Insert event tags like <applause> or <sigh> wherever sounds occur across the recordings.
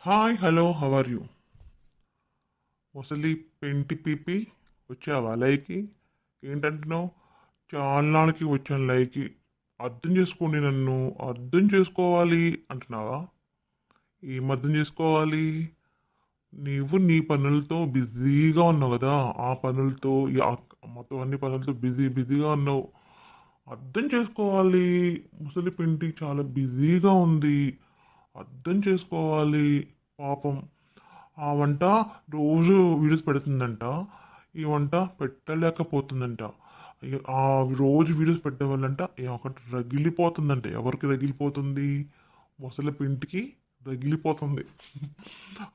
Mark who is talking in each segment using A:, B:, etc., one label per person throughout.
A: Hi hello how are you ముసలి పెంటి పీపి వచ్చావా లైకి ఏంటంటున్నావు చాలా వచ్చాను లైకి అర్థం చేసుకోండి నన్ను అర్థం చేసుకోవాలి అంటున్నావా? ఏం అర్థం చేసుకోవాలి? నీవు నీ పనులతో బిజీగా ఉన్నావు కదా ఆ పనులతో మొత్తం అన్ని పనులతో బిజీ బిజీగా ఉన్నావు. అర్థం చేసుకోవాలి. ముసలి పిండి చాలా బిజీగా ఉంది. అర్థం చేసుకోవాలి పాపం. ఆ వంట రోజు వీడియోస్ పెడుతుందంట. ఈ వంట పెట్టలేకపోతుందంట. ఆ రోజు వీడియోస్ పెట్టే వాళ్ళంట ఒకటి రగిలిపోతుందంట. ఎవరికి రగిలిపోతుంది? ముసలి పింటికి రగిలిపోతుంది.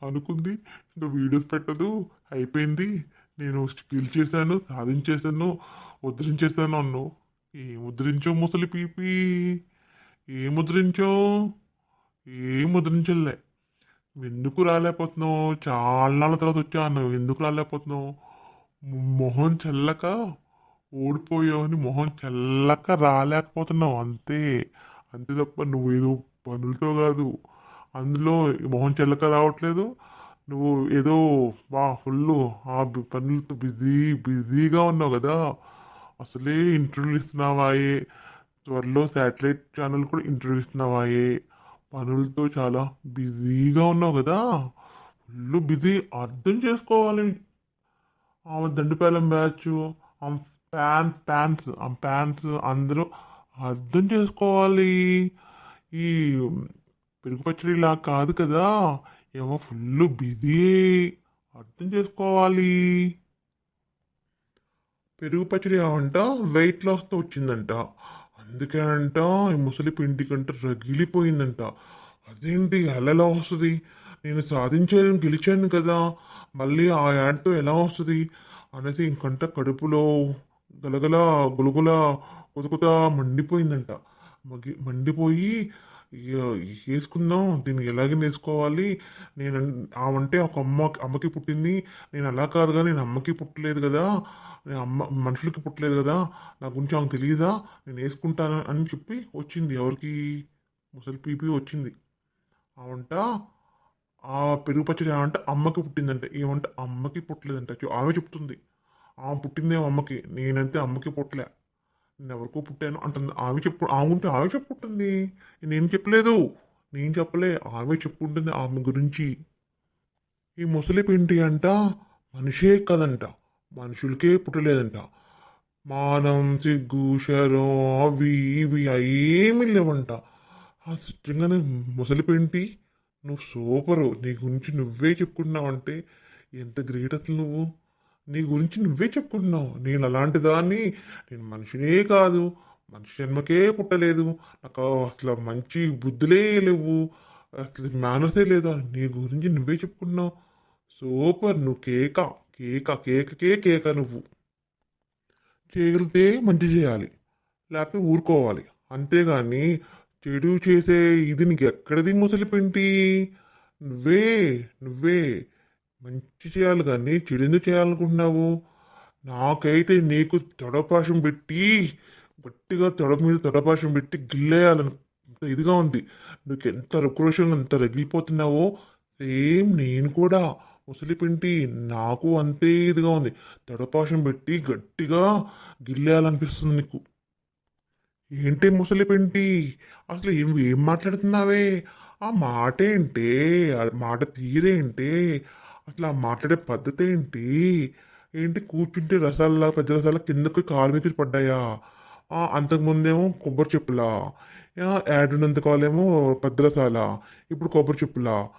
A: అనుకుంది ఇంకా వీడియోస్ పెట్టదు. అయిపోయింది. నేను స్కిల్ చేశాను సాధించేశాను ఉద్ధరించేశాను అన్ను ఏ ముద్రించో ముసలి పీపి? ఏ ముద్రించావు? ఏం ముద్రించలే ఎందుకు రాలేకపోతున్నావు? చాలా నాళ్ళ తర్వాత వచ్చా అన్నావు. ఎందుకు రాలేకపోతున్నావు? మొహం చల్లక ఓడిపోయావు అని మొహం చల్లక రాలేకపోతున్నావు. అంతే. అంతే తప్ప నువ్వు ఏదో పనులతో కాదు. అందులో మొహం చెల్లక రావట్లేదు. నువ్వు ఏదో బా ఫుల్ ఆ పనులతో బిజీ బిజీగా ఉన్నావు కదా. అసలే ఇంటర్వ్యూలు ఇస్తున్నావాయే. త్వరలో శాటిలైట్ ఛానల్ కూడా ఇంటర్వ్యూ ఇస్తున్నావాయే. పనులతో చాలా బిజీగా ఉన్నావు కదా. Full busy. అర్థం చేసుకోవాలి. ఆమె దండుపాలెం బ్యాచ్ ఆమె ఫ్యాన్ ఫ్యాన్స్ ఆ ఫ్యాన్స్ అందరూ అర్థం చేసుకోవాలి. ఈ పెరుగు పచ్చడిలా కాదు కదా. ఏమో ఫుల్ బిజీ. అర్థం చేసుకోవాలి. పెరుగు పచ్చడి అంట వెయిట్ లాస్తో వచ్చిందంట. అందుకే అంట ఈ ముసలి పిండి కంట రగిలిపోయిందంట. అదేంటి అలా వస్తుంది? నేను సాధించాను గెలిచాను కదా. మళ్ళీ ఆ యాడ్తో ఎలా వస్తుంది? అనేది ఇంకంట కడుపులో గలగల గులగుల కొతుకుత మండిపోయిందంట. మగి మండిపోయి వేసుకుందాం దీన్ని ఎలాగే వేసుకోవాలి నేను ఆమంటే ఒక అమ్మ అమ్మకి పుట్టింది. నేను అలా కాదు కానీ నేను అమ్మకి పుట్టలేదు కదా. అమ్మ మనుషులకి పుట్టలేదు కదా నా గురించి ఆమెకు తెలియదా నేను వేసుకుంటాను అని చెప్పి వచ్చింది ఎవరికి ముసలి పీపీ వచ్చింది. ఆ వంట ఆ పెరుగు పచ్చడి అంటే అమ్మకి పుట్టిందంట. వంట అమ్మకి పుట్టలేదంట. ఆమె చెప్తుంది. ఆమె పుట్టిందేమో అమ్మకి. నేనంతే అమ్మకి పుట్టలే. నేను ఎవరికో పుట్టాను అంటుంది. ఆమె చెప్పు ఆమె ఉంటే ఆమె చెప్పుకుంటుంది. నేను చెప్పలేదు? నేను చెప్పలే. ఆమె చెప్పుకుంటుంది ఆమె గురించి. ఈ ముసలి పిండి అంట? మనిషే కదంట. మనుషులకే పుట్టలేదంట. మానం సిగ్గు శరం అవి ఇవి ఏమీ లేవంట. ఆ నిజంగానే ముసలి నువ్వు సూపరు. నీ గురించి నువ్వే చెప్పుకుంటున్నావు ఎంత గ్రేట్ అసలు నువ్వు? నీ గురించి నువ్వే చెప్పుకుంటున్నావు. నేను అలాంటి దాన్ని నేను మనిషినే కాదు. మనిషి జన్మకే పుట్టలేదు. నాకు అసలు మంచి బుద్ధులే లేవు. అసలు మేనసే లేదు? నీ గురించి నువ్వే చెప్పుకున్నావు సూపర్. నువ్వు కేక. కేక కేకకే కేక నువ్వు. చేయగలిగితే మంచి చేయాలి. లేకపోతే ఊరుకోవాలి. అంతేగాని చెడు చేసే ఇది నీకు ఎక్కడిది ముసలిపెంటి నువ్వే నువ్వే. మంచి చేయాలి కానీ చెడు ఎందుకు చేయాలనుకుంటున్నావు? నాకైతే నీకు తొడపాషం పెట్టి గట్టిగా తొడ మీద తొడపాషం పెట్టి గిల్లేయాలని ఇదిగా ఉంది. నువ్వు ఎంత రుక్రోషంగా ఎంత రగిలిపోతున్నావో సేమ్ నేను కూడా. ముసలి పింటి నాకు అంతే ఇదిగా ఉంది. తడపాషం పెట్టి గట్టిగా గిల్లేయాలనిపిస్తుంది నీకు. ఏంటి ముసలిపింటి అసలు ఏం ఏం మాట్లాడుతున్నావే? ఆ మాట ఏంటి? ఆ మాట తీరేంటి అసలు ఆ మాట్లాడే పద్ధతి ఏంటి? ఏంటి కూర్చుంటే రసాల పెద్ద రసాల కిందకి కాలు మీద పడ్డాయా? అంతకుముందేమో కొబ్బరి చెప్పులా. యాడ్ ఉన్నంత కాలేమో పెద్ద రసాల ఇప్పుడు కొబ్బరి చెప్పులా.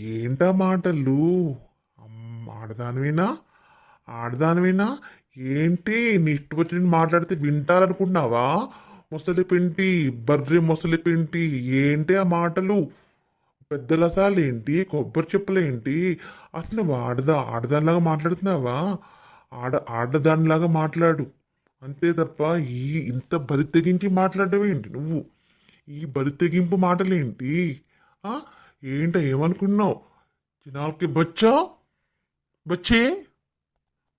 A: ఏంటా మాటలు? అమ్మ, ఆడదానివేనా? ఆడదానివేనా? ఏంటి నీ ఇష్టం వచ్చినట్టు మాట్లాడితే వింటారనుకున్నావా ముసలి పింటి బర్రె ముసలి పింటి ఏంటి ఆ మాటలు? పెద్ద ఏంటి కొబ్బరి చెప్పులు ఏంటి అసలు ఆడదా ఆడదానిలాగా మాట్లాడుతున్నావా? ఆడ ఆడదానిలాగా మాట్లాడు. అంతే తప్ప ఈ ఇంత బరి తెగించి మాట్లాడడం ఏంటి నువ్వు? ఈ బరి తెగింపు మాటలేంటి? ఆ? ఏంట ఏమనుకున్నావు? చిన్నాళ్ళకి బచ్చా? బచ్చే?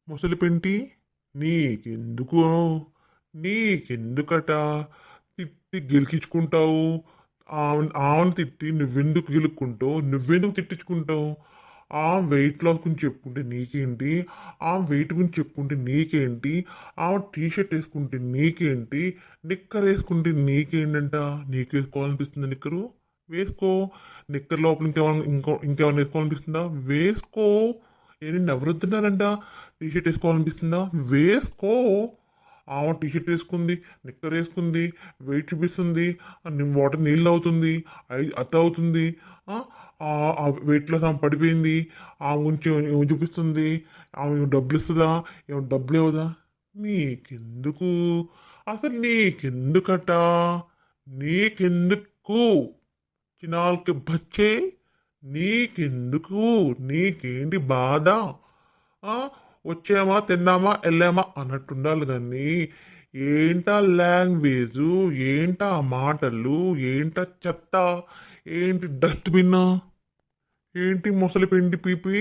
A: ముసలి పెంటి నీకెందుకు? నీకెందుకట? తిట్టి గెలికించుకుంటావు ఆమెను తిట్టి నువ్వెందుకు గెలుక్కుంటావు? నువ్వెందుకు తిట్టించుకుంటావు ఆ వెయిట్ లాస్ గురించి చెప్పుకుంటే నీకేంటి? ఆ వెయిట్ గురించి చెప్పుకుంటే నీకేంటి? ఆమె టీ షర్ట్ వేసుకుంటే నీకేంటి? నిక్కర్ వేసుకుంటే నీకేంటంట? నీకు వేసుకోవాలనిపిస్తుంది నిక్కరు? వేసుకో. నిక్కర్ లోపల ఇంకేమైనా ఇంకో ఇంకేమైనా వేసుకోవాలనిపిస్తుందా? వేసుకో. ఏంటి ఎవరొద్దున్నారంట టీ షర్ట్ వేసుకోవాలనిపిస్తుందా? వేసుకో. ఆమె టీ షర్ట్ వేసుకుంది నిక్కర్ వేసుకుంది వెయిట్ చూపిస్తుంది వాటర్ నీళ్ళు అవుతుంది ఐ- అత్త అవుతుంది వెయిట్లో ఆమె పడిపోయింది ఆమె గురించి ఏమి చూపిస్తుంది ఆమె డబ్బులు ఇస్తుందా ఏమో డబ్బులు ఇవ్వదా? నీకెందుకు? అసలు నీకెందుకట? నీకెందుకు? చినాల్కి బచ్చే నీకెందుకు? నీకేంటి బాధ? వచ్చామా తిన్నామా వెళ్ళామా అన్నట్టుండాలి కానీ ఏంటా లాంగ్వేజు? ఏంటా మాటలు? ఏంటా చెత్త? ఏంటి డస్ట్బిన్? ఏంటి ముసలి పిండి పీపి?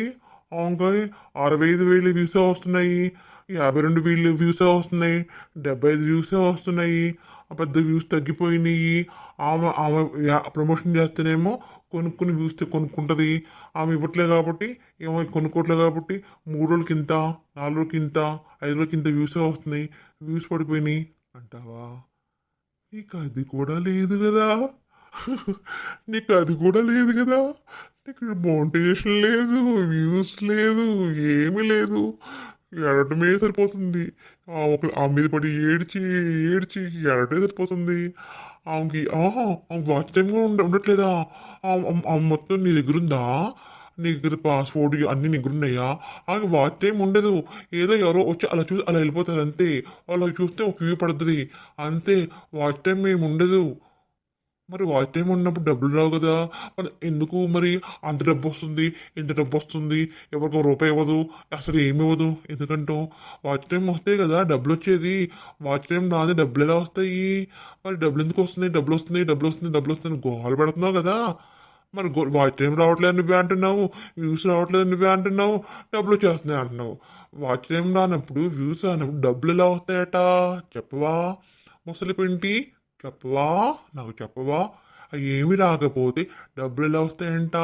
A: ఆంకాయ్ అరవై ఐదు వేలు వ్యూసే వస్తున్నాయి యాభై రెండు వేలు వ్యూసే వస్తున్నాయి డెబ్బై ఐదు వ్యూసే వస్తున్నాయి. పెద్ద వ్యూస్ తగ్గిపోయినాయి. ఆమె ఆమె ప్రమోషన్ చేస్తేనేమో కొనుక్కుని వ్యూస్ కొనుక్కుంటుంది. ఆమె ఇవ్వట్లేదు కాబట్టి ఏమో కొనుక్కోవట్లేదు కాబట్టి మూడు రోజులకి ఇంత నాలుగు రోజులకి ఇంత ఐదు రోజులకి ఇంత వ్యూసే వస్తున్నాయి. వ్యూస్ పడిపోయినాయి అంటావా? నీకు అది కూడా లేదు కదా. <laughs> నీకు అది కూడా లేదు కదా. నీకు మోటివేషన్ లేదు వ్యూస్ లేదు ఏమీ లేదు. ఎడటమే సరిపోతుంది. ఒక ఆ మీద పడి ఏడ్చి ఏడ్చి ఎడటే సరిపోతుంది ఆమెకి ఆహా ఆమె వాచ్ టైం కూడా ఉండ ఉండట్లేదా? ఆ- మొత్తం నీ దగ్గర ఉందా? నీ దగ్గర పాస్పోర్ట్ అన్ని నీ దగ్గర ఉన్నాయా? ఆమె వాచ్ టైం ఉండదు. ఏదో ఎవరో వచ్చి అలా చూసి అలా వెళ్ళిపోతుంది అంతే. అలా చూస్తే ఒక వ్యూ పడుతుంది. అంతే. వాచ్ టైం ఏమి ఉండదు. మరి వాచ్ టైం ఉన్నప్పుడు డబ్బులు రావు కదా. మరి ఎందుకు మరి అంత డబ్బు వస్తుంది? ఇంత డబ్బు వస్తుంది? ఎవరికో రూపాయి ఇవ్వదు. అసలు ఏమి ఇవ్వదు? ఎందుకంటో వాచ్ టైం వస్తే కదా డబ్బులు వచ్చేది. వాచ్ టైం రాదు డబ్బులు ఎలా వస్తాయి? మరి డబ్బులు ఎందుకు వస్తున్నాయి? డబ్బులు వస్తున్నాయి డబ్బులు వస్తున్నాయి డబ్బులు వస్తున్నాయి గోల పెడుతున్నావు కదా. మరి గో వాచ్ టైం రావట్లేదు నువ్వే అంటున్నావు. వ్యూస్ రావట్లేదు నువ్వే అంటున్నావు. డబ్బులు వచ్చేస్తున్నాయి అంటున్నావు. వాచ్ టైం రానప్పుడు వ్యూస్ రానప్పుడు డబ్బులు ఎలా వస్తాయట? చెప్పవా? ముసలి పింటి చెప్పవా నాకు చెప్పవా అవి ఏమి రాకపోతే డబ్బులు ఎలా వస్తాయంట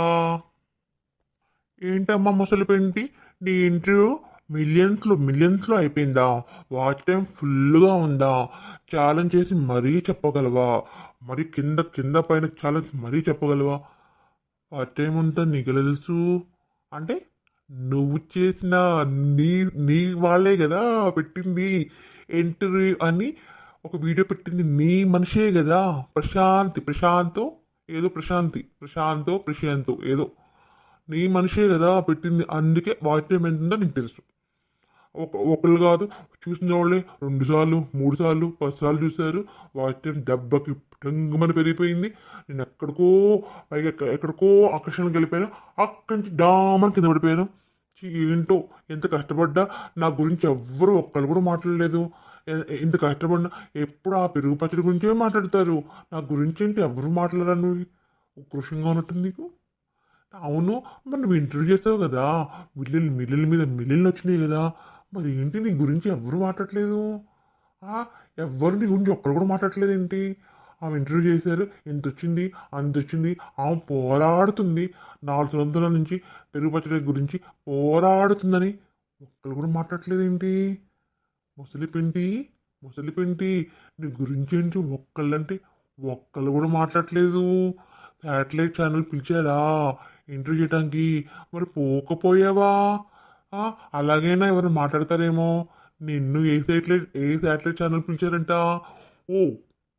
A: ఏంటమ్మా ముసలి పెంటి నీ ఇంటర్వ్యూ మిలియన్స్లో మిలియన్స్లో అయిపోయిందా వాచ్ టైం ఫుల్గా ఉందా ఛాలెంజ్ చేసి మరీ చెప్పగలవా మరి కింద కింద పైన ఛాలెంజ్ మరీ చెప్పగలవా వాచ్ టైం అంతా నీకు తెలుసు అంటే నువ్వు చేసిన నీ నీ వాళ్ళే కదా పెట్టింది ఇంటర్వ్యూ అని ఒక వీడియో పెట్టింది నీ మనిషే కదా. ప్రశాంతి ప్రశాంతో ఏదో ప్రశాంతి ప్రశాంతో ప్రశాంతో ఏదో. నీ మనిషే కదా పెట్టింది. అందుకే వాచ్యం ఎంతుందో ఎంత ఉందో నీకు తెలుసు. ఒక ఒకళ్ళు కాదు చూసిన వాళ్ళే రెండుసార్లు మూడు సార్లు పది సార్లు చూశారు. వాచ్యం దెబ్బకి టంగుమని పెరిగిపోయింది. నేను ఎక్కడికో పైగా ఎక్కడికో ఆకర్షణకి వెళ్ళిపోయాను అక్కడి నుంచి డామని కింద పడిపోయాను. ఏంటో ఎంత కష్టపడ్డా. నా గురించి ఎవ్వరు ఒక్కళ్ళు కూడా మాట్లాడలేదు. ఇంత కష్టపడిన ఎప్పుడు ఆ పెరుగు పచ్చడి గురించే మాట్లాడతారు. నా గురించి ఏంటి ఎవరు మాట్లాడరా ఉక్రోషంగా ఉన్నట్టుంది నీకు? అవును మరి నువ్వు ఇంటర్వ్యూ చేస్తావు కదా. మిల్లులు మిల్లుల మీద మిల్లులు వచ్చినాయి కదా. మరి ఏంటి నీ గురించి ఎవరు మాట్లాడలేదు ఎవ్వరు నీ గురించి ఒక్కరు కూడా మాట్లాడలేదు ఏంటి? ఆమె ఇంటర్వ్యూ చేశారు. ఎంత వచ్చింది? అంత వచ్చింది. ఆమె పోరాడుతుంది. నాలుగు వందల నుంచి పెరుగు పచ్చడి గురించి పోరాడుతుందని ఒక్కరు కూడా మాట్లాడలేదు ఏంటి? ముసలిపింటి ముసలిపింటి నీ గురించేంటి ఒక్కళ్ళంటే ఒక్కళ్ళు కూడా మాట్లాడలేదు శాటిలైట్ ఛానల్ పిలిచారా ఇంటర్వ్యూ చేయడానికి మరి పోకపోయావా? అలాగైనా ఎవరు మాట్లాడతారేమో? నిన్ను ఏ శాటిలైట్ ఏ శాటిలైట్ ఛానల్ పిలిచారంట? ఓ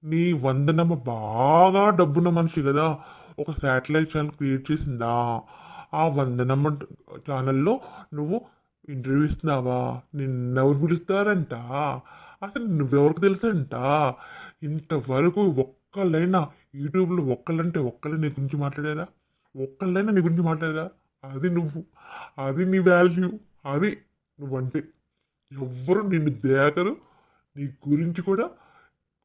A: నీ వందనమ్మ బాగా డబ్బున్న మనిషి కదా. ఒక శాటిలైట్ ఛానల్ క్రియేట్ చేసిందా? ఆ వందనమ్మ ఛానల్లో నువ్వు ఇంటర్వ్యూ ఇస్తున్నావా నిన్నెవరు పిలుస్తారంట? అసలు నువ్వెవరికి తెలుసంట? ఇంతవరకు ఒక్కళ్ళైనా యూట్యూబ్లో ఒక్కళ్ళంటే ఒక్కళ్ళే నీ గురించి మాట్లాడారా ఒక్కళ్ళైనా నీ గురించి మాట్లాడారా అది నువ్వు. అది నీ వాల్యూ. అది నువ్వంటే. ఎవ్వరు నిన్ను దేకరు. నీ గురించి కూడా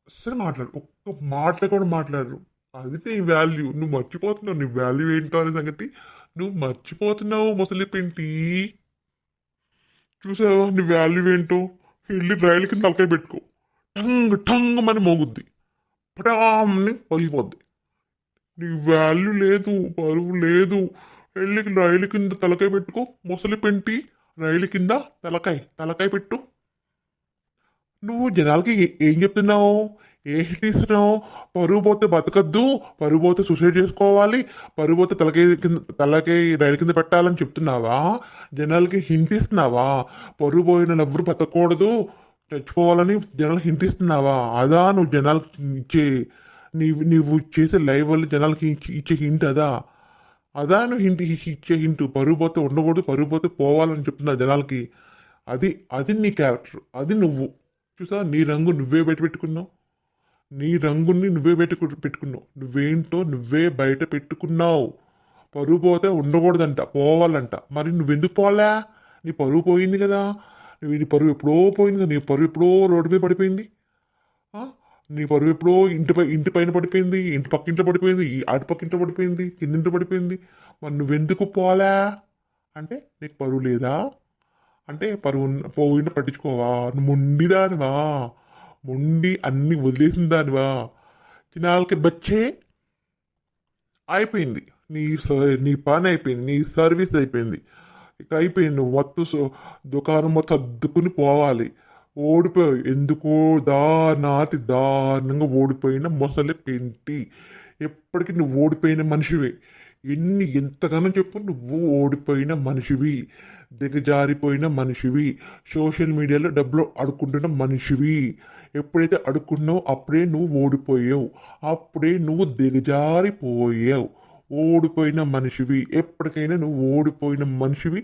A: అస్సలు మాట్లాడు ఒక్క మాట కూడా మాట్లాడరు. అది నీ వాల్యూ. నువ్వు మర్చిపోతున్నావు. నీ వాల్యూ ఏంటో అనే సంగతి. నువ్వు మర్చిపోతున్నావు ముసలి పెంటి చూసావా నీ వాల్యూ ఏంటో? వెళ్ళి రైలు కింద తలకాయ పెట్టుకో. టంగ్ టంగ్ అని మోగుద్ది. పటామ్ని పగిలిపోద్ది. నీ వాల్యూ లేదు పరువు లేదు. వెళ్ళి రైలు కింద తలకాయ పెట్టుకో. ముసలి పెంటి రైలు కింద తలకాయ. తలకాయ పెట్టు. నువ్వు జనాలకి ఏం చెప్తున్నావు? ఏ హిట్ ఇస్తున్నావు పరువు పోతే బతకద్దు? పరువు పోతే సూసైడ్ చేసుకోవాలి. పరువు పోతే కింద తలకి రైలు కింద పెట్టాలని చెప్తున్నావా? జనాలకి హింట్ ఇస్తున్నావా? పరువు పోయిన ఎవరు బతకూడదు చచ్చిపోవాలని జనాలకు హింట్ ఇస్తున్నావా? అదా నువ్వు జనాలకు ఇచ్చే నీవు నీవు చేసే లైవ్ వల్ల జనాలకి ఇచ్చే- హింట్ అదా? అదా నువ్వు హింట్ ఇచ్చే హింట్ పరుగు పోతే ఉండకూడదు. పరుగు పోతే పోవాలని చెప్తున్నా జనాలకి. అది అది నీ క్యారెక్టర్ అది నువ్వు. చూసా నీ రంగు నువ్వే బయట పెట్టుకున్నావు. నీ రంగుని నువ్వే బయట పెట్టుకున్నావు. నువ్వేంటో నువ్వే బయట పెట్టుకున్నావు. పరువు పోతే ఉండకూడదంట పోవాలంట. మరి నువ్వెందుకు పోలే నీ పరువు పోయింది కదా. నువ్వు నీ పరువు ఎప్పుడో పోయింది కదా. నీ పరుగు ఎప్పుడో రోడ్డు మీద పడిపోయింది. నీ పరువు ఎప్పుడో ఇంటి పై ఇంటి పైన పడిపోయింది ఇంటి పక్కింట్లో పడిపోయింది ఈ పక్కింట్లో పడిపోయింది కిందింట్లో పడిపోయింది. మరి నువ్వెందుకు పోలే అంటే నీకు పరువు లేదా? అంటే పరువు పోయిన పట్టించుకోవా? నువ్వు మొండిదానివా? మొండి అన్ని వదిలేసిన దానివా? చిన్నాళ్ళకి బచ్చే అయిపోయింది. నీ స- నీ పని అయిపోయింది. నీ సర్వీస్ అయిపోయింది. ఇక అయిపోయింది. నువ్వు మొత్తం దుకాణం మొత్తం అద్దుకుని పోవాలి. ఓడిపోయావు. ఎందుకో దానాతి దారుణంగా ఓడిపోయిన మొసలి పెంటి. ఎప్పటికీ నువ్వు ఓడిపోయిన మనిషివే. ఎన్ని ఎంతగానో చెప్పు నువ్వు ఓడిపోయిన మనిషివి. దిగజారిపోయిన మనిషివి. సోషల్ మీడియాలో డబ్బులు అడుక్కుంటున్న మనిషివి. ఎప్పుడైతే అడుక్కున్నావు అప్పుడే నువ్వు ఓడిపోయావు. అప్పుడే నువ్వు దిగజారిపోయావు. ఓడిపోయిన మనిషివి ఎప్పటికైనా నువ్వు ఓడిపోయిన మనిషివి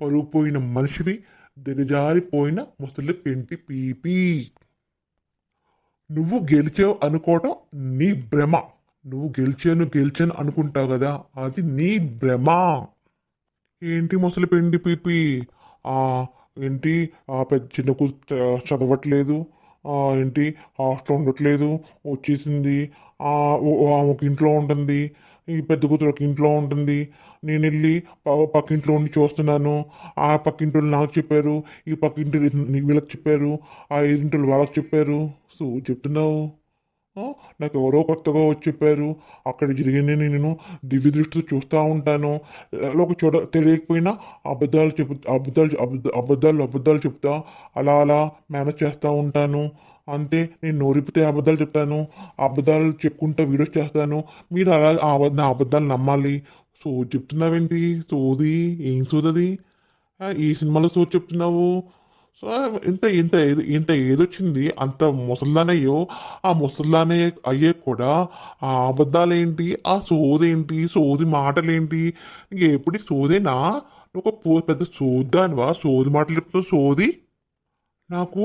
A: పరుగుపోయిన మనిషివి దిగజారిపోయిన ముసలి పెంటి పీపీ. నువ్వు గెలిచావు అనుకోవటం నీ భ్రమ. నువ్వు గెలిచాను గెలిచాను అనుకుంటావు కదా అది నీ భ్రమ. ఏంటి ముసలి పెండి పీపీ? ఆ ఏంటి? ఆ పెద్ద చిన్న కూతురు చ- చదవట్లేదు. ఏంటి? హాస్టల్ ఉండట్లేదు వచ్చేసింది. ఆ ఒక ఇంట్లో ఉంటుంది. ఈ పెద్ద కూతురు ఒక ఇంట్లో ఉంటుంది. నేను వెళ్ళి పక్కింట్లో ఉండి చూస్తున్నాను. ఆ పక్కింటి వాళ్ళు నాకు చెప్పారు ఈ పక్కింటి వీళ్ళకి చెప్పారు ఆ ఎదురింటి వాళ్ళకి చెప్పారు. సో చెప్తున్నావు? నాకు ఎవరో కొత్తగా వచ్చి చెప్పారు. అక్కడ జరిగింది నేను దివ్య దృష్టితో చూస్తూ ఉంటాను. ఒక చోట తెలియకపోయినా అబద్ధాలు చెబు అబద్ధాలు అబద్ధాలు అబద్ధాలు చెప్తా. అలా అలా మేనేజ్ చేస్తూ ఉంటాను. అంతే నేను నోరిపితే అబద్ధాలు చెప్తాను. అబద్ధాలు చెప్పుకుంటా వీడియోస్ చేస్తాను. మీరు అలా ఆ నా అబద్ధాలు నమ్మాలి. సో చెప్తున్నావేంటి? సోది? ఏం సోదది ఈ సినిమాలో సో చెప్తున్నావు? సో ఇంత ఇంత ఏది- ఇంత ఏదొచ్చింది అంత ముసల్లానయ్యో ఆ ముసల్లానే అయ్యే కూడా ఆ అబద్ధాలేంటి ఆ సోదేంటి సోది మాటలేంటి ఎప్పుడు సోదేనా నువ్వు ఒక పో- పెద్ద సోద్దానివా సోది మాటలు చెప్తున్నావు సోది నాకు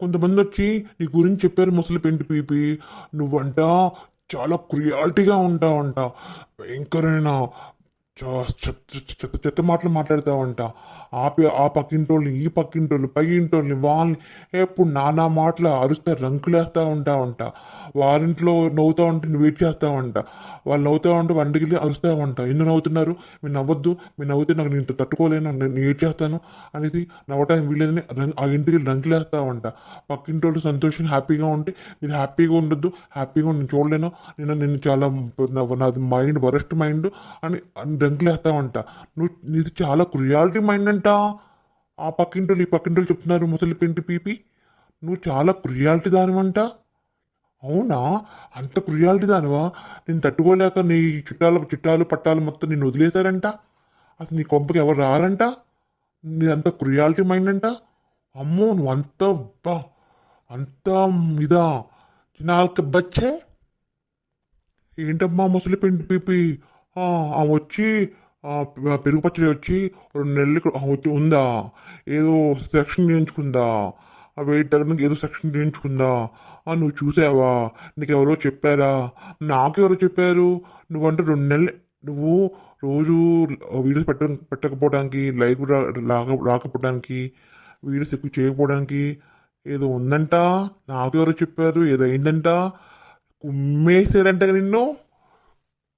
A: కొంతమంది వచ్చి నీ గురించి చెప్పారు ముసలి పెంటి పీపి నువ్వంట చాలా క్రియాలిటీగా ఉంటావంట భయంకరమైన చెత్త చెత్త మాటలు మాట్లాడతావంట ఆ ఆ పక్కింటోళ్ళని ఈ పక్కింటోళ్ళు పై ఇంటోళ్ళని వాళ్ళని ఎప్పుడు నానా మాటలు అరుస్తే రంకులేస్తూ ఉంటా ఉంటావంట వారింట్లో నవ్వుతా ఉంటే నువ్వు వెయిట్ చేస్తావంట వాళ్ళు నవ్వుతా ఉంటే వంటకి అరుస్తావంట ఎందుకు నవ్వుతున్నారు? మీరు నవ్వద్దు. మీరు నవ్వుతే నాకు నేను తట్టుకోలేను. నేను వెయిట్ చేస్తాను? అనేది నవ్వటానికి వీలేదని ఆ ఇంటికి రంకులేస్తావంట పక్కింటోళ్ళు సంతోషంగా హ్యాపీగా ఉంటే నేను హ్యాపీగా ఉండొద్దు. హ్యాపీగా నేను చూడలేను. నేను నేను చాలా నా- నాది మైండ్ వరస్ట్ మైండ్ అని అని రంకులేస్తావంట నువ్వు నీది చాలా క్రియాలిటీ మైండ్ అంట. ఆ పక్కింటోళ్ళు ఈ పక్కింటోళ్ళు చెప్తున్నారు ముసలి పింటి పీపి. నువ్వు చాలా క్రియాలిటీ దానివంట. అవునా? అంత క్రియాలిటీ దానివా? నేను తట్టుకోలేక నీ చుట్టాల చుట్టాలు పట్టాలు మొత్తం నేను వదిలేశారంట. అసలు నీ కొంపకి ఎవరు రారంట? నీ అంత క్రియాలిటీ మైండ్ అంట అమ్మో నువ్వు అంత బా అంత ఇదా. నాలుక బచ్చే. ఏంటమ్మా ముసలి పెండి పీపి? ఆ, ఆ వచ్చి పెరుగు పచ్చడి వచ్చి రెండు నెలలు ఇక్కడ- వచ్చి ఉందా? ఏదో సెక్షన్ చేయించుకుందా? ఆ వెయిట్ తగ్గడానికి ఏదో సెక్షన్ చేయించుకుందా? ఆ, నువ్వు చూసావా? నీకు ఎవరో చెప్పారా? నాకెవరో చెప్పారు? నువ్వంటే రెండు నెలలు. నువ్వు రోజు వీడియోస్ పెట్ట పెట్టకపోవడానికి లైవ్ రాక రాకపోవడానికి వీడియోస్ ఎక్కువ చేయకపోవడానికి ఏదో ఉందంట? నాకెవరో చెప్పారు? ఏదో అయిందంట? కుమ్మేసారంట నిన్ను?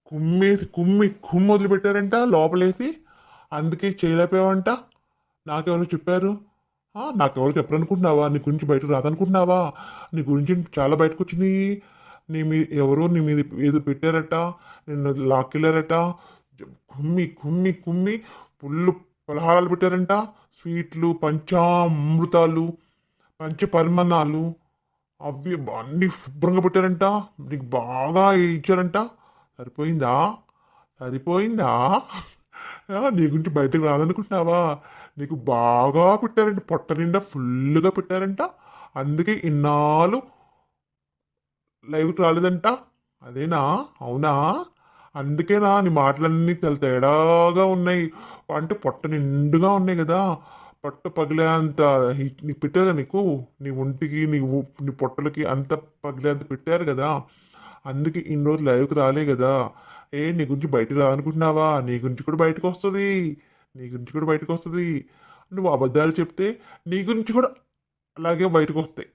A: కుమ్మేసి కుమ్మి కుమ్మి వదిలిపెట్టారంట లోపలేసి అందుకే చేయలేకపోయావంట. నాకెవరో చెప్పారు? నాకెవరు చెప్పరనుకుంటున్నావా నీ గురించి బయటకు రాదనుకుంటున్నావా? నీ గురించి చాలా బయటకు వచ్చినాయి నీ మీ ఎవరో నీ మీద ఏదో పెట్టారట నిన్ను లాక్కెళ్ళారట. కుమ్మి కుమ్మి కుమ్మి పుల్లు పలహారాలు పెట్టారంట. స్వీట్లు పంచామృతాలు పంచపరిమాణాలు అవి అన్నీ శుభ్రంగా పెట్టారంట. నీకు బాగా ఇచ్చారంట. సరిపోయిందా? సరిపోయిందా? నీకుంటే నీ గురించి బయటకు రాదనుకుంటున్నావా? నీకు బాగా పెట్టారంట పొట్ట నిండా ఫుల్గా పెట్టారంట. అందుకే ఇన్నాళ్ళు లైవ్కి రాలేదంట. అదేనా? అవునా? అందుకేనా? నీ మాటలన్నీ తెల తేడాగా ఉన్నాయి. అంటే పొట్ట నిండుగా ఉన్నాయి కదా. పొట్ట పగిలేంత హీ- నీకు పెట్టారు నీకు? నీ ఒంటికి నీ నీ పొట్టలకి అంత పగిలేంత పెట్టారు కదా. అందుకే ఇన్ని రోజులు లైవ్కి రాలే కదా ఏ నీ గురించి బయటకు రానుకుంటున్నావా నీ గురించి కూడా బయటకు వస్తుంది. నీ గురించి కూడా బయటకు వస్తుంది. నువ్వు అబద్ధాలు చెప్తే నీ గురించి కూడా అలాగే బయటకు వస్తాయి.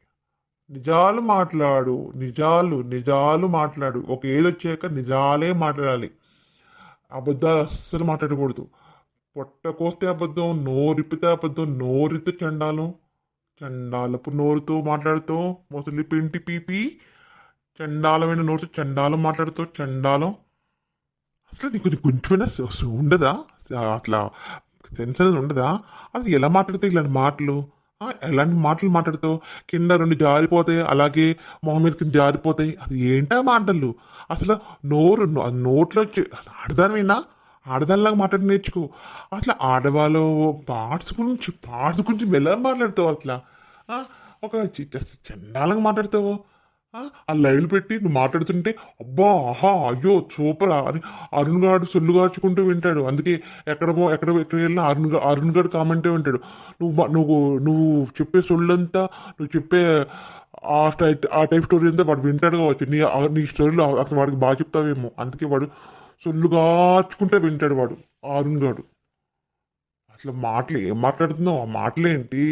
A: నిజాలు మాట్లాడు. నిజాలు నిజాలు మాట్లాడు. ఒక ఏది వచ్చాక నిజాలే మాట్లాడాలి. అబద్ధాలు అస్సలు మాట్లాడకూడదు. పొట్ట కోస్తే అబద్ధం నోరిప్పితే అబద్ధం నోరితే చండాలం. చండాలపు నోరుతో మాట్లాడుతూ ముసలి పింటి పీపి చండాలమైన నోరుతో చండాలం మాట్లాడుతూ చండాలం. అసలు నీకు కొంచెమైనా ఉండదా? అట్లా సెన్స్ అనేది ఉండదా? అసలు ఎలా మాట్లాడితే ఇలాంటి మాటలు? ఎలాంటి మాటలు మాట్లాడుతావు? కింద రెండు జారిపోతాయి అలాగే మొహం మీద కింద జారిపోతాయి. అది ఏంటా మాటలు? అసలు నోరు నో- నోట్లో వచ్చి- ఆడదానిలాగా మాట్లాడి నేర్చుకో. అట్లా ఆడవాళ్ళు పార్ట్స్ గురించి పార్ట్స్ గురించి ఎలా మాట్లాడతావు అట్లా. ఒక చండాలంగా మాట్లాడతావు. ఆ, లైన్ లైవ్లు పెట్టి నువ్వు మాట్లాడుతుంటే అబ్బా ఆహా అయ్యో సూపర్ అని అరుణ్ గారు సొల్లు కాచుకుంటూ వింటాడు. అందుకే ఎక్కడమో ఎక్కడ ఎక్కడ వెళ్ళినా అరుణ్ అరుణ్ గారు కామెంటే వింటాడు. నువ్వు నువ్వు నువ్వు చెప్పే సొల్లంతా నువ్వు చెప్పే ఆ టైప్ ఆ టైప్ స్టోరీ అంతా వాడు వింటాడు కావచ్చు. నీ నీ స్టోరీలో అసలు వాడికి బాగా చెప్తావేమో. అందుకే వాడు సొల్లుగాచుకుంటూ వింటాడు వాడు అరుణ్ గారు. అసలు మాటలు ఏం మాట్లాడుతున్నావు? ఆ మాటలేంటి?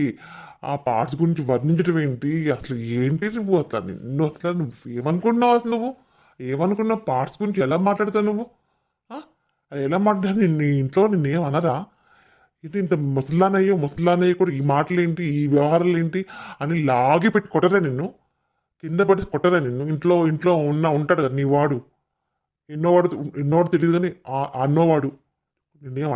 A: ఆ పార్ట్స్ గురించి వర్ణించడం ఏంటి? అసలు ఏంటి నువ్వు? అసలు నిన్ను అసలు నువ్వు ఏమనుకున్నావు అసలు నువ్వు? ఏమనుకున్నావు పార్ట్స్ గురించి ఎలా మాట్లాడతావు నువ్వు? అది ఎలా మాట్లాడారు నీ ఇంట్లో నిన్నేం అనరా? ఇది ఇంత ముసలానయ్యో ముసలానయ్య కూడా ఈ మాటలు ఏంటి ఈ వ్యవహారాలు ఏంటి అని లాగి పెట్టి కొట్టరా నిన్ను? కింద పడి కొట్టరా నిన్ను? ఇంట్లో ఇంట్లో ఉన్న ఉంటాడు కదా నీ వాడు. ఎన్నోవాడు ఎన్నోవాడు తెలియదు కానీ అన్నోవాడు. నిన్నేం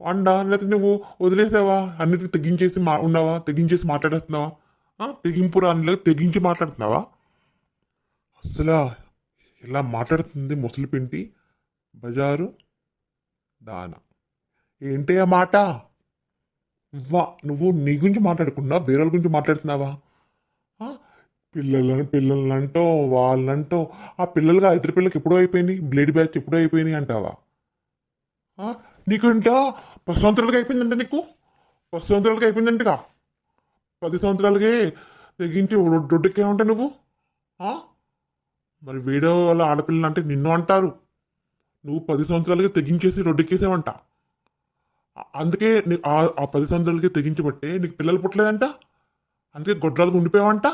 A: అండా లేకపోతే నువ్వు వదిలేసావా? అన్నిటికీ తెగించేసి మా ఉన్నావా? తెగించేసి మాట్లాడేస్తున్నావా? తెగింపు రాని తెగించి మాట్లాడుతున్నావా? అసలు ఇలా మాట్లాడుతుంది ముసలిపింటి బజారు దాన. ఏంటి ఆ మాట? వా నువ్వు నీ గురించి మాట్లాడకుండా వేరే వాళ్ళ గురించి మాట్లాడుతున్నావా? ఆ? పిల్లలంటో వాళ్ళంటో ఆ పిల్లలుగా ఇద్దరు పిల్లలకి ఎప్పుడో అయిపోయినాయి బ్లేడ్ బ్యాచ్ ఎప్పుడో అయిపోయినాయి అంటావా? నీకు ఇంకా పది సంవత్సరాలకి అయిపోయిందంటే నీకు? పది సంవత్సరాలకి అయిపోయిందంటగా? పది సంవత్సరాలకి తెగించి దొడ్డుకే ఉంటా నువ్వు? మరి వేరే వాళ్ళ ఆడపిల్లలు అంటే నిన్ను అంటారు. నువ్వు పది సంవత్సరాలకి తెగించేసి రొడ్డెక్కేసావంట అందుకే నీ ఆ ఆ పది సంవత్సరాలకి తెగించబట్టే నీకు పిల్లలు పుట్టలేదంట? అందుకే గొడ్రాలకు ఉండిపోయావంట?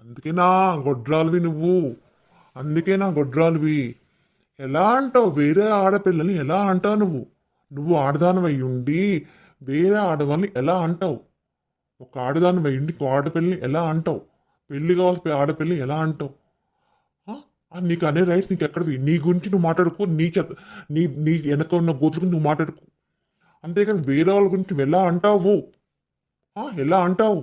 A: అందుకేనా గొడ్రాలువి నువ్వు. అందుకేనా గొడ్రాలువి. ఎలా అంటావు? వేరే ఆడపిల్లని ఎలా అంటావు నువ్వు? నువ్వు ఆడదానమై ఉండి వేరే ఆడవాళ్ళని ఎలా అంటావు? ఒక ఆడదానమై ఉండి ఇంకో ఆడపిల్లని ఎలా అంటావు? పెళ్ళి కావాల్సిన ఆడపిల్లని ఎలా అంటావు? నీకు అనే రైట్ నీకు ఎక్కడ నీ గురించి నువ్వు మాట్లాడుకో నీ చెత్త నీ నీ వెనక ఉన్న గోతుల గురించి నువ్వు మాట్లాడుకో. అంతేకాని వేరే వాళ్ళ గురించి నువ్వు ఎలా అంటావు? ఎలా అంటావు?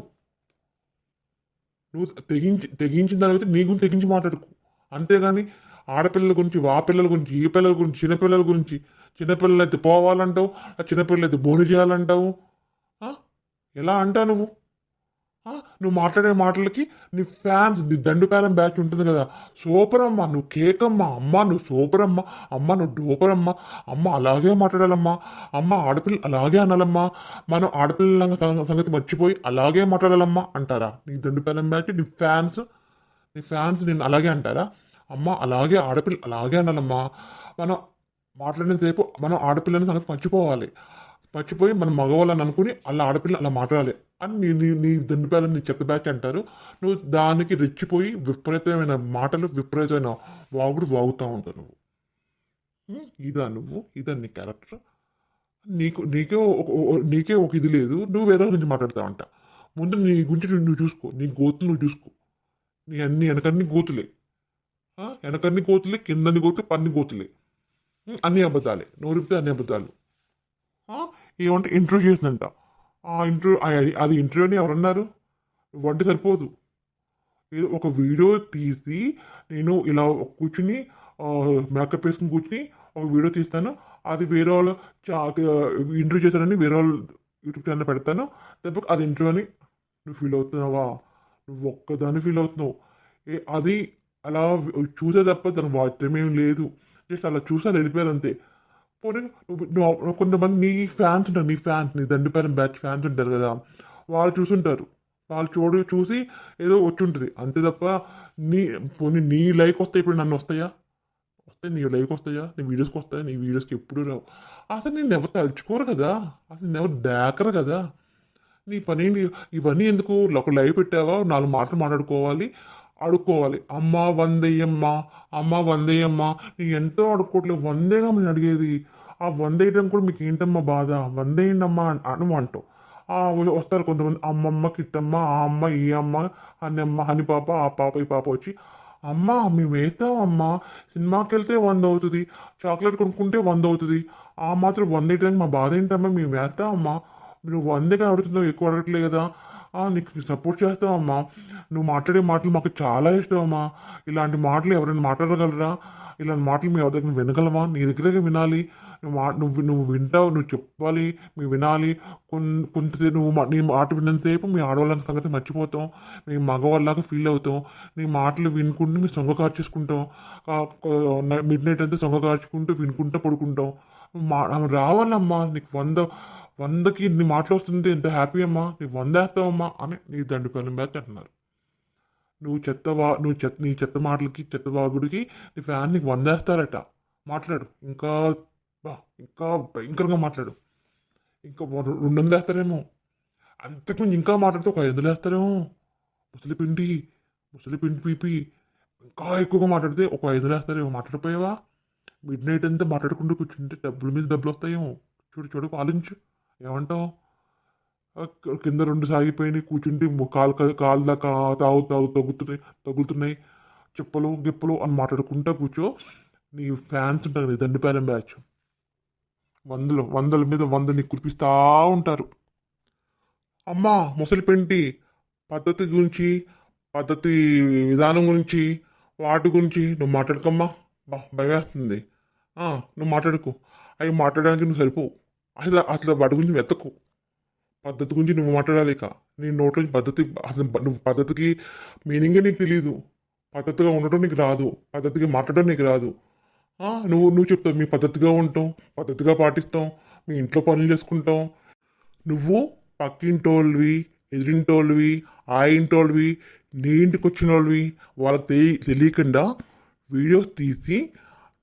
A: నువ్వు తెగించి తెగించిన తర్వాత నీ గురించి తెగించి మాట్లాడుకో. అంతేగాని ఆడపిల్లల గురించి ఆ పిల్లల గురించి ఈ పిల్లల గురించి చిన్నపిల్లల గురించి చిన్నపిల్లలు అయితే పోవాలంటావు ఆ చిన్నపిల్లలు అయితే బోని చేయాలంటావు? ఎలా అంటావు నువ్వు? నువ్వు మాట్లాడే మాటలకి నీ ఫ్యాన్స్ నీ దండుపాలెం బ్యాచ్ ఉంటుంది కదా. సూపర్ అమ్మ నువ్వు కేక్ అమ్మ అమ్మ నువ్వు సూపర్ అమ్మ అమ్మ నువ్వు డూపర్ అమ్మ అమ్మ అలాగే మాట్లాడాలమ్మా అమ్మ ఆడపిల్ల అలాగే అనాలమ్మా మనం ఆడపిల్లల సంగతి మర్చిపోయి అలాగే మాట్లాడాలమ్మా అంటారా? నీ దండుపాలెం బ్యాచ్ నీ ఫ్యాన్స్ నీ ఫ్యాన్స్ నేను అలాగే అంటారా? అమ్మ అలాగే ఆడపిల్ల అలాగే అనాలమ్మా మనం మాట్లాడినంతసేపు మనం ఆడపిల్లని తనకు మర్చిపోవాలి. మర్చిపోయి మనం మగవాళ్ళని అనుకుని అలా ఆడపిల్ల అలా మాట్లాడాలి అని నీ నీ నీ దండుపాలని నీ చెత్త బ్యాచ్ అంటారు. నువ్వు దానికి రెచ్చిపోయి విపరీతమైన మాటలు విపరీతమైన వాగుడు వాగుతూ ఉంటావు నువ్వు. ఇదా నువ్వు? ఇదా నీ క్యారెక్టర్ నీకు నీకే ఒక నీకే ఒక ఇది లేదు. నువ్వు వేరే గురించి గురించి అంట ముందు నీ గురించి నువ్వు చూసుకో. నీ గోతులు నువ్వు చూసుకో. నీ అన్ని వెనకన్నీ గోతులే. వెనకన్ని కోతులే కిందని గోతులే పన్ని కోతులే. అన్ని అబద్ధాలే. నోరిపితే అన్ని అబద్ధాలు. ఏమంటే ఇంటర్వ్యూ చేసిందంట. ఆ ఇంటర్వ్యూ అది అది ఇంటర్వ్యూ అని ఎవరన్నారు? వంట సరిపోదు. ఏదో ఒక వీడియో తీసి నేను ఇలా కూర్చుని మేకప్ వేసుకుని కూర్చుని ఒక వీడియో తీస్తాను. అది వేరే వాళ్ళు ఇంటర్వ్యూ చేశానని వేరే వాళ్ళు యూట్యూబ్ ఛానల్ పెడతాను. దెబ్బకి అది ఇంటర్వ్యూ అని నువ్వు ఫీల్ అవుతున్నావా? నువ్వు ఒక్కదాన్ని ఫీల్ అవుతున్నావు. అది అలా చూసే తప్ప దాని వాచ్యమేం లేదు. జస్ట్ అలా చూసి అలా వెళ్ళిపోయారు అంతే. పోనీ నువ్వు కొంతమంది నీ ఫ్యాన్స్ ఉంటారు నీ ఫ్యాన్స్ నీ దండిపైన బ్యాచ్ ఫ్యాన్స్ ఉంటారు కదా వాళ్ళు చూసుంటారు. వాళ్ళు చూడు చూసి ఏదో వచ్చి ఉంటుంది అంతే తప్ప నీ పోనీ నీ లైక్ వస్తాయి ఇప్పుడు నన్ను వస్తాయా? వస్తాయి నీ లైక్ వస్తాయా? నీ వీడియోస్కి వస్తాయా? నీ వీడియోస్కి ఎప్పుడు రావు? అసలు నేను ఎవరు తలుచుకోరు కదా? అసలు నేను ఎవరు దాకరు కదా? నీ పని ఏంటి? ఇవన్నీ ఎందుకు? ఒక లైవ్ పెట్టావా? నాలుగు మాటలు మాట్లాడుకోవాలి. అడుక్కోవాలి. అమ్మ వందయ్యమ్మ అమ్మ వందయ్యమ్మ నీ ఎంతో అడుక్కోవట్లేదు వందేగా నేను అడిగేది? ఆ వందేయడం కూడా మీకు ఏంటమ్మా బాధ? వందేయండమ్మా అని అంటావు. ఆ వస్తారు కొంతమంది అమ్మమ్మ కిట్టమ్మ ఆ అమ్మ ఈ అమ్మ అని అమ్మ అని పాప ఆ పాప ఈ పాప వచ్చి అమ్మ మేము వేస్తాం సినిమాకి వెళ్తే వంద అవుతుంది చాక్లెట్ కొనుక్కుంటే వంద అవుతుంది. ఆ మాత్రం వంద వేయడానికి మా బాధ ఏంటమ్మా? మేము వేస్తాం అమ్మా నువ్వు వందగా అడుగుతుందో ఎక్కువ అడగట్లే కదా. నీకు సపోర్ట్ చేస్తావమ్మా నువ్వు మాట్లాడే మాటలు మాకు చాలా ఇష్టం అమ్మా. ఇలాంటి మాటలు ఎవరైనా మాట్లాడగలరా? ఇలాంటి మాటలు మీ ఎవరి దగ్గర వినగలమా? నీ దగ్గరే వినాలి. నువ్వు మా నువ్వు నువ్వు వింటావు నువ్వు చెప్పాలి మేము వినాలి. కొన్ కొంత నువ్వు మా- నీ మాట విన్నంతసేపు మీ ఆడవాళ్ళ సంగతి మర్చిపోతాం. మీ మగవాళ్ళలాగా ఫీల్ అవుతాం. నీ మాటలు వినుకుంటూ మీ సొంగ కార్చేసుకుంటాం మిడ్ నైట్ అంతా సొంగ కార్చుకుంటూ వినుకుంటూ పడుకుంటాం. మా రావాలమ్మా. నీకు వంద వందకి ఇన్ని మాటలు వస్తుంటే ఎంత హ్యాపీ అమ్మా? నీ వందేస్తావమ్మా? అని నీ దండు పిల్లల బ్యాచ్ అంటున్నారు నువ్వు చెత్తవా నువ్వు చెత్త నీ చెత్త మాటలకి చెత్త బాబుడికి నీ ఫ్యాన్ నీకు వందేస్తారట. మాట్లాడు. ఇంకా బా ఇంకా భయంకరంగా మాట్లాడు. ఇంకా రెండు వందలు వేస్తారేమో అంతకుమించి ఇంకా మాట్లాడితే ఒక ఐదు వందలు వేస్తారేమో ముసలి పిండి ముసలి పిండి పీపి ఇంకా ఎక్కువగా మాట్లాడితే ఒక ఐదు వందలు వేస్తారేమో మాట్లాడిపోయావా? మిడ్ నైట్ అంతా మాట్లాడుకుంటూ కూర్చుంటే డబ్బుల మీద డబ్బులు వస్తాయేమో చూడు చూడు ఆలోచించు. ఏమంటావు? కింద రెండు సాగిపోయినాయి కూర్చుంటే కాలు కాలు దాకా తాగు తాగు తగ్గుతున్నాయి తగులుతున్నాయి చెప్పులు గిప్పులు అని మాట్లాడుకుంటా కూర్చో. నీ ఫ్యాన్స్ ఉంటారు నీ దండిపాలెం బ్యాచ్. వందలు వందల మీద వంద నీకు ఉంటారు. అమ్మా ముసలి పెంటి పద్ధతి గురించి పద్ధతి విధానం గురించి వాటి గురించి నువ్వు మాట్లాడుకమ్మా. బా భయవేస్తుంది నువ్వు మాట్లాడుకో. అవి మాట్లాడడానికి నువ్వు సరిపోవు. అసలు అసలు వాటి గురించి వెతకు. పద్ధతి గురించి నువ్వు మాట్లాడాలి నీ నోట్లో పద్ధతి అసలు నువ్వు పద్ధతికి మీనింగే నీకు తెలియదు పద్ధతిగా ఉండటం నీకు రాదు. పద్ధతిగా మాట్లాడడం నీకు రాదు. నువ్వు నువ్వు చెప్తావు మీ పద్ధతిగా ఉంటాం పద్ధతిగా పాటిస్తాం మీ ఇంట్లో పనులు చేసుకుంటాం. నువ్వు పక్కింటోళ్ళవి ఎదిరింటోళ్ళవి ఆ ఇంటోళ్ళవి నీ ఇంటికి వచ్చిన వాళ్ళవి వాళ్ళకి తెలియ తెలియకుండా వీడియోస్ తీసి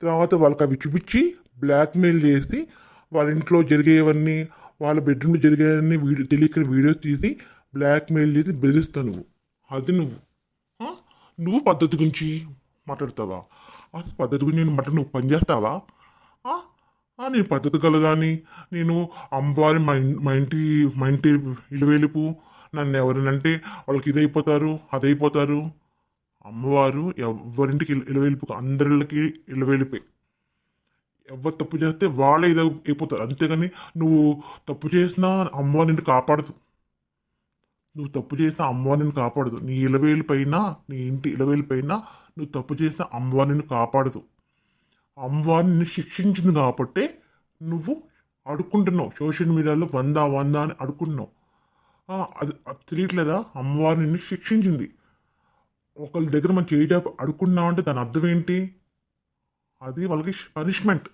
A: తర్వాత వాళ్ళకి అవి చూపించి బ్లాక్మెయిల్ చేసి వాళ్ళ ఇంట్లో జరిగేవన్నీ వాళ్ళ బెడ్రూమ్లో జరిగేవన్నీ వీడియో తెలియక వీడియోస్ తీసి బ్లాక్మెయిల్ చేసి బెదిరిస్తావు నువ్వు. అది నువ్వు. నువ్వు పద్ధతి గురించి మాట్లాడతావా? అసలు పద్ధతి గురించి నేను మాట్లాడి నువ్వు పని చేస్తావా? నేను పద్ధతి కలదాని నేను అమ్మవారి మా మా ఇంటి మా ఇంటి ఇలువేలుపు నన్ను ఎవరినంటే వాళ్ళకి ఇదైపోతారు అదైపోతారు. అమ్మవారు ఎవరింటికి ఇలవేలుపు అందరికి ఇలువేలిపే. ఎవరు తప్పు చేస్తే వాళ్ళే ఇది అయిపోతారు. అంతేగాని నువ్వు తప్పు చేసినా అమ్మవారి నిన్ను కాపాడదు. నువ్వు తప్పు చేసినా అమ్మవారి నిన్ను కాపాడదు. నీ ఇలవేలు పైన నీ ఇంటి ఇలవేలు పైన నువ్వు తప్పు చేసినా అమ్మవారిని నిన్ను కాపాడదు. అమ్మవారిని నిన్ను శిక్షించింది కాబట్టి నువ్వు అడుక్కుంటున్నావు. సోషల్ మీడియాలో వంద వంద అని అడుక్కుంటున్నావు. అది అది తెలియట్లేదా? అమ్మవారు నిన్ను శిక్షించింది. ఒకళ్ళ దగ్గర మనం చేయి జాపి అడుక్కున్నావంటే దాని అర్థం ఏంటి? అది వాళ్ళకి పనిష్మెంట్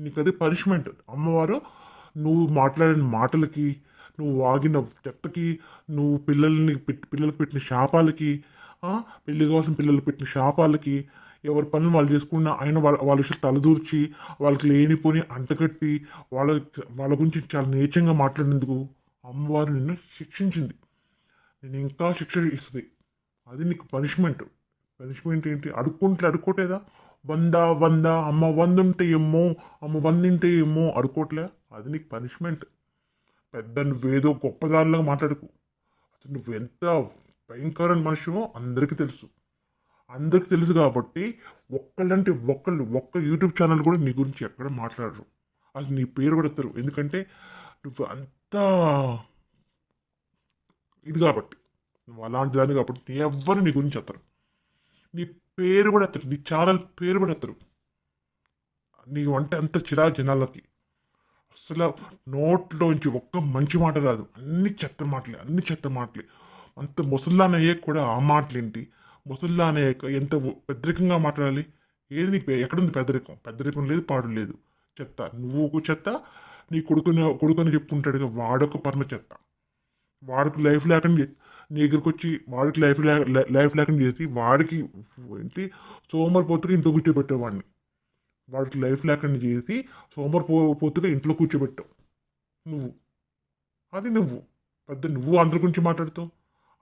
A: నీకు అది పనిష్మెంట్ అమ్మవారు నువ్వు మాట్లాడిన మాటలకి నువ్వు వాగిన చెత్తకి నువ్వు పిల్లల్ని పెట్టి పిల్లలకు పెట్టిన శాపాలకి పెళ్ళి కోసం పిల్లలు పెట్టిన శాపాలకి ఎవరి పనులు వాళ్ళు చేసుకున్న ఆయన వాళ్ళ వాళ్ళ విషయాలు తలదూర్చి వాళ్ళకి లేనిపోని అంటగట్టి వాళ్ళ వాళ్ళ గురించి చాలా నీచంగా మాట్లాడినందుకు అమ్మవారు నిన్ను శిక్షించింది. నేను ఇంకా శిక్ష ఇస్తుంది. అది నీకు పనిష్మెంట్ పనిష్మెంట్ ఏంటి? అడుక్కుంటే అడుక్కోటేదా? వంద వంద అమ్మ వంద ఉంటే ఏమో అమ్మ వంద ఉంటే ఏమో అడుక్కోట్లే అది నీకు పనిష్మెంట్ పెద్ద నువ్వేదో గొప్పదానిలాగా మాట్లాడుకు. అసలు నువ్వు ఎంత భయంకరమైన మనిషివో అందరికీ తెలుసు. అందరికీ తెలుసు కాబట్టి ఒక్కళ్ళంటే ఒక్కళ్ళు ఒక్క యూట్యూబ్ ఛానల్ కూడా నీ గురించి ఎక్కడ మాట్లాడరు. అసలు నీ పేరు కూడా ఎత్తరు. ఎందుకంటే నువ్వు అంతా ఇది కాబట్టి నువ్వు అలాంటి దాన్ని కాబట్టి నీ ఎవ్వరు నీ గురించి ఎత్తరు. నీ పేరు కూడా ఎత్తరు నీ ఛానల్ పేరు కూడా ఎత్తరు నీ వంట అంత చిరా జనాలకి. అసలు నోట్లోంచి ఒక్క మంచి మాట రాదు అన్ని చెత్త మాటలే అన్ని చెత్త మాటలే. అంత ముసల్లానయ్యే కూడా ఆ మాటలేంటి? ముసల్లానయ్యాక ఎంత పెద్దరికంగా మాట్లాడాలి? ఏది నీకు ఎక్కడుంది పెద్దరికం? పెద్దరికం లేదు పాడు లేదు. చెత్త నువ్వు ఒక చెత్త నీ కొడుకుని కొడుకుని చెప్పుకుంటాడుగా వాడొక పరమ చెత్త. వాడికి లైఫ్ లేకుండా నీ దగ్గరికి వచ్చి వాడికి లైఫ్ లైఫ్ లేకుండా చేసి వాడికి ఏంటి సోమరిపోతుగా ఇంట్లో కూర్చోబెట్టేవాడిని వాడికి లైఫ్ లేకుండా చేసి సోమరిపోతుగా ఇంట్లో కూర్చోబెట్టావు. నువ్వు. అది నువ్వు. పెద్ద నువ్వు అందరి గురించి మాట్లాడుతావు.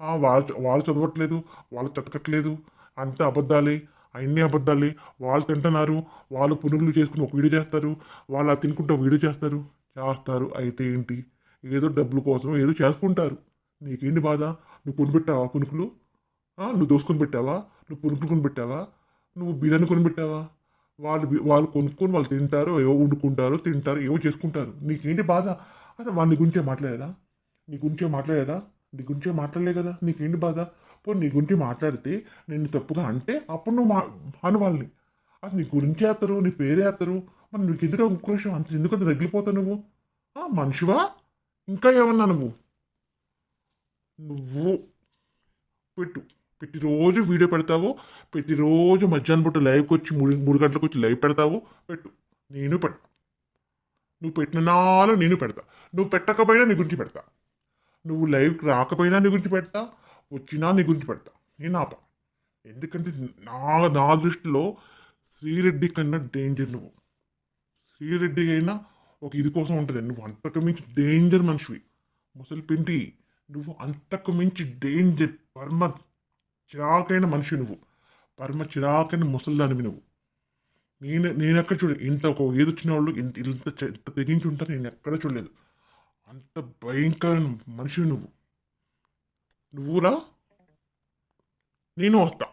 A: వాళ్ళ వాళ్ళు వాళ్ళు చదవట్లేదు వాళ్ళు చతకట్లేదు అంత అబద్ధాలే అన్ని అబద్ధాలే. వాళ్ళు తింటున్నారు వాళ్ళు పునుగులు చేసుకుని ఒక వీడియో చేస్తారు వాళ్ళు అది తినుకుంటూ ఒక వీడియో చేస్తారు. చేస్తారు. అయితే ఏంటి? ఏదో డబ్బుల కోసం ఏదో చేసుకుంటారు. నీకేంటి బాధ? నువ్వు కొనిపెట్టావా పునుకులు? నువ్వు దోసుకొని పెట్టావా? నువ్వు పునుకులు కొనిపెట్టావా నువ్వు బిర్యానీ కొనిపెట్టావా వాళ్ళు వాళ్ళు కొనుక్కొని వాళ్ళు తింటారు ఏవో వండుకుంటారు తింటారు ఏవో చేసుకుంటారు. నీకేంటి బాధ? అసలు వాళ్ళ గురించే మాట్లాడేదా? నీ గురించే మాట్లాడేదా? నీ గురించే మాట్లాడలే కదా నీకేంటి బాధ? పో నీ గురించి మాట్లాడితే నేను తప్పుగా అంటే అప్పుడు నువ్వు మా అను వాళ్ళని. అసలు నీ గురించి వేస్తారు నీ పేరు వేస్తారు మరి నీకు ఎందుకు ఉక్రోషం అంత ఎందుకు అంత రగిలిపోతావు నువ్వు మనిషివా? ఇంకా ఏమన్నా నువ్వు? నువ్వు పెట్టు. ప్రతిరోజు వీడియో పెడతావు ప్రతిరోజు మధ్యాహ్నం పూట లైవ్కి వచ్చి మూడు మూడు గంటలకు వచ్చి లైవ్ పెడతావు పెట్టు. నేను పెట్టు నువ్వు పెట్టిన నాలో నేను పెడతా. నువ్వు పెట్టకపోయినా నీ గురించి పెడతా. నువ్వు లైవ్కి రాకపోయినా నీ గురించి పెడతా. వచ్చినా నీ గురించి పెడతా. నేను ఆప. ఎందుకంటే నా నా దృష్టిలో శ్రీరెడ్డి కన్నా డేంజర్ నువ్వు. శ్రీరెడ్డి అయినా ఒక ఇది కోసం ఉంటుంది. నువ్వు అంతకు మించి డేంజర్ మనిషివి. ముసలి పిండి నువ్వు అంతకు మించి డేంజర్ పరమ చిరాకైన మనిషి నువ్వు. పరమ చిరాకైన ముసలిదానివి నువ్వు. నేను నేను ఎక్కడ చూడలేదు ఇంత ఒక ఏది వచ్చిన వాళ్ళు ఇంత ఇంత ఇంత తెగించి ఉంటారు నేను ఎక్కడ చూడలేదు. అంత భయంకరమైన మనిషి నువ్వు. నువ్వురా? నేను వస్తా.